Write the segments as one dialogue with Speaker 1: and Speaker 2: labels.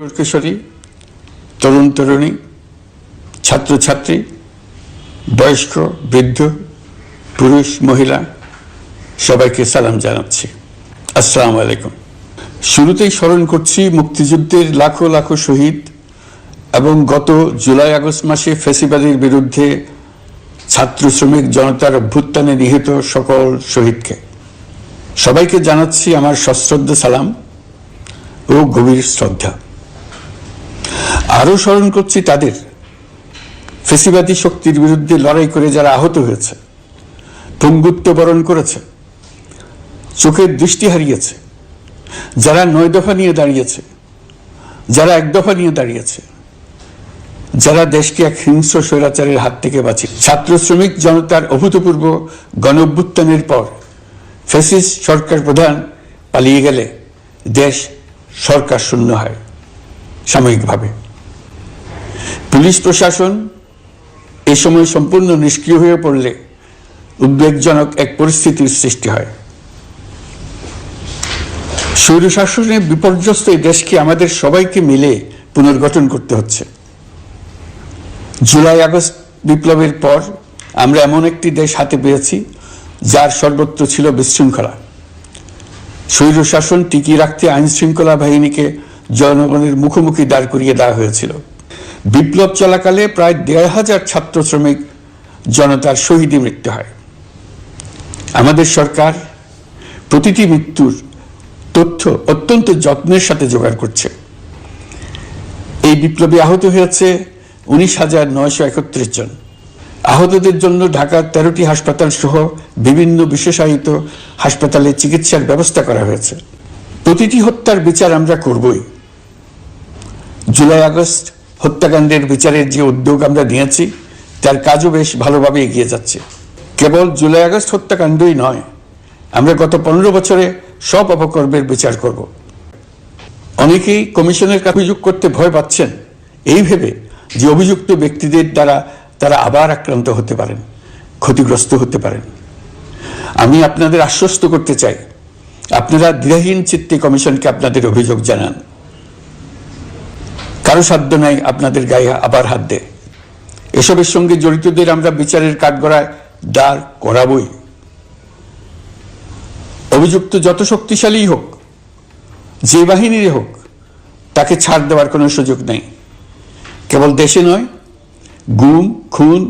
Speaker 1: কিশোরী তরুণ তরুণী, ছাত্রছাত্রী, বয়স্ক, বৃদ্ধ, পুরুষ, মহিলা, সবাইকে সালাম জানাচ্ছি। আসসালামু আলাইকুম। শুরুতেই স্মরণ করছি মুক্তিযুদ্ধের লাখো লাখো শহীদ এবং গত জুলাই আগস্ট মাসে ফেসিবাদের বিরুদ্ধে ছাত্র শ্রমিক জনতার অভ্যুত্থানে নিহত সকল শহীদকে। সবাইকে জানাচ্ছি আমার সশ্রদ্ধ সালাম ও গভীর শ্রদ্ধা। আরও স্মরণ করছি তাদের ফেসিবাদী শক্তির বিরুদ্ধে লড়াই করে যারা আহত হয়েছে, পঙ্গুত্ব বরণ করেছে, চোখের দৃষ্টি হারিয়েছে, যারা নয় দফা নিয়ে দাঁড়িয়েছে, যারা এক দফা নিয়ে দাঁড়িয়েছে, যারা দেশকে এক হিংস্র স্বৈরাচারের হাত থেকে বাঁচে ছাত্র শ্রমিক জনতার অভূতপূর্ব গণ অভ্যুত্থানের পর ফেসিস সরকার প্রধান পালিয়ে গেলে দেশ সরকার শূন্য হয় সাময়িকভাবে। পুলিশ প্রশাসন এ সময় সম্পূর্ণ নিষ্ক্রিয় হয়ে পড়লে উদ্বেগজনক এক পরিস্থিতির সৃষ্টি হয়। স্বৈরশাসনে বিপর্যস্ত এই দেশকে আমাদের সবাইকে মিলে পুনর্গঠন করতে হচ্ছে। জুলাই আগস্ট বিপ্লবের পর আমরা এমন একটি দেশ হাতে পেয়েছি, যার সর্বত্র ছিল বিশৃঙ্খলা। স্বৈরশাসন টিকিয়ে রাখতে আইনশৃঙ্খলা বাহিনীকে জনগণের মুখোমুখি দাঁড় করিয়ে দেওয়া হয়েছিল। বিপ্লব চলাকালে প্রায় দেড় হাজার ছাত্র শ্রমিক জনতার শহীদী মৃত্যু হয়। আমাদের সরকার প্রতিটি মৃত্যুর তথ্য অত্যন্ত যত্নের সাথে জোগাড় করছে। এই বিপ্লবে আহত হয়েছে উনিশ হাজার নয়শো একত্রিশ জন। আহতদের জন্য ঢাকার তেরোটি হাসপাতাল সহ বিভিন্ন বিশেষায়িত হাসপাতালে চিকিৎসার ব্যবস্থা করা হয়েছে। প্রতিটি হত্যার বিচার আমরা করবই। জুলাই আগস্ট হত্যাকাণ্ডের বিচারের যে উদ্যোগ আমরা নিয়েছি, তার কাজও বেশ ভালোভাবে এগিয়ে যাচ্ছে। কেবল জুলাই আগস্ট হত্যাকাণ্ডই নয়, আমরা গত পনেরো বছরে সব অপকর্মের বিচার করব। অনেকেই কমিশনের অভিযোগ করতে ভয় পাচ্ছেন। এই ভেবে যে অভিযুক্ত ব্যক্তিদের দ্বারা তারা আবার আক্রান্ত হতে পারেন, ক্ষতিগ্রস্ত হতে পারেন। আমি আপনাদের আশ্বস্ত করতে চাই, আপনারা দ্বিধাহীন চিত্তে কমিশনকে আপনাদের অভিযোগ জানান। কারও সাধ্য নাই আপনাদের গায়ে আবার হাত দেয় এসবের সঙ্গে জড়িতদের আমরা বিচারের কাঠগড়ায় দাঁড় করাবই। অভিযুক্ত যত শক্তিশালী হোক, যে বাহিনীরই হোক, তাকে ছাড় দেওয়ার কোনো সুযোগ নেই। কেবল দেশে নয়, গুম, খুন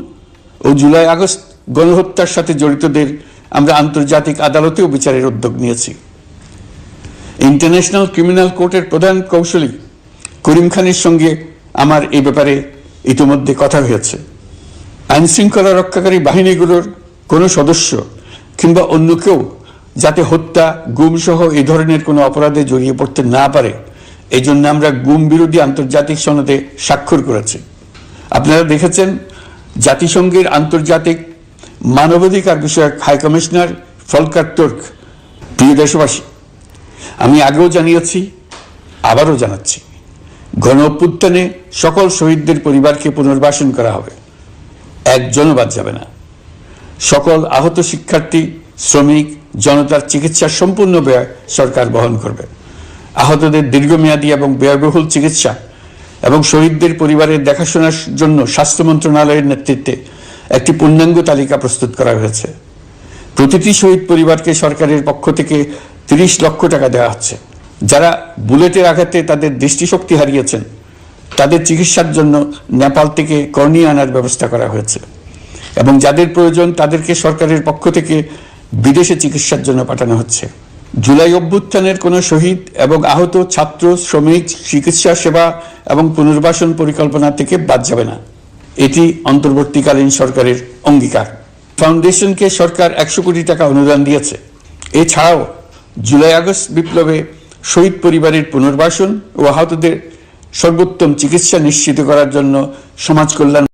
Speaker 1: ও জুলাই আগস্ট গণহত্যার সাথে জড়িতদের আমরা আন্তর্জাতিক আদালতেও বিচারের উদ্যোগ নিয়েছি। ইন্টারন্যাশনাল ক্রিমিনাল কোর্টের প্রধান কৌশলী করিম খানের সঙ্গে আমার এই ব্যাপারে ইতিমধ্যে কথা হয়েছে। আইন শৃঙ্খলা রক্ষাকারী বাহিনীগুলোর কোনো সদস্য কিংবা অন্য কেউ যাতে হত্যা গুম সহ এই ধরনের কোনো অপরাধে জড়িয়ে পড়তে না পারে এই জন্য আমরা গুম বিরোধী আন্তর্জাতিক সনদে স্বাক্ষর করেছি। আপনারা দেখেছেন, জাতিসংঘের আন্তর্জাতিক মানবাধিকার বিষয়ক হাই কমিশনার ফলকার তুর্ক। প্রিয় দেশবাসী, আমি আগেও জানিয়েছি, আবারও জানাচ্ছি। গণ অভ্যুত্থানে সকল শহীদদের পরিবারকে পুনর্বাসন করা হবে। একজনও বাদ যাবে না। সকল আহত শিক্ষার্থী, শ্রমিক, জনতার চিকিৎসার সম্পূর্ণ ব্যয় সরকার বহন করবে। আহতদের দীর্ঘমেয়াদী এবং ব্যয়বহুল চিকিৎসা এবং শহীদদের পরিবারের দেখাশোনার জন্য স্বাস্থ্য মন্ত্রণালয়ের নেতৃত্বে একটি পূর্ণাঙ্গ তালিকা প্রস্তুত করা হয়েছে। প্রতিটি শহীদ পরিবারকে সরকারের পক্ষ থেকে তিরিশ লক্ষ টাকা দেওয়া হচ্ছে। যারা বুলেটের আঘাতে তাদের দৃষ্টিশক্তি হারিয়েছেন, তাদের চিকিৎসার জন্য নেপাল থেকে কর্নিয়া আনার ব্যবস্থা করা হয়েছে এবং যাদের প্রয়োজন তাদেরকে সরকারের পক্ষ থেকে বিদেশে চিকিৎসার জন্য পাঠানো হচ্ছে। জুলাই অভ্যুত্থানের কোনো শহীদ এবং আহত ছাত্র, শ্রমিক, চিকিৎসা সেবা এবং পুনর্বাসন পরিকল্পনা থেকে বাদ যাবে না। এটি অন্তর্বর্তীকালীন সরকারের অঙ্গীকার। ফাউন্ডেশনকে সরকার একশো কোটি টাকা অনুদান দিয়েছে। এছাড়াও জুলাই আগস্ট বিপ্লবে শহীদ পরিবারের পুনর্বাসন ও আহতদের সর্বোত্তম চিকিৎসা নিশ্চিত করার জন্য সমাজ কল্যাণ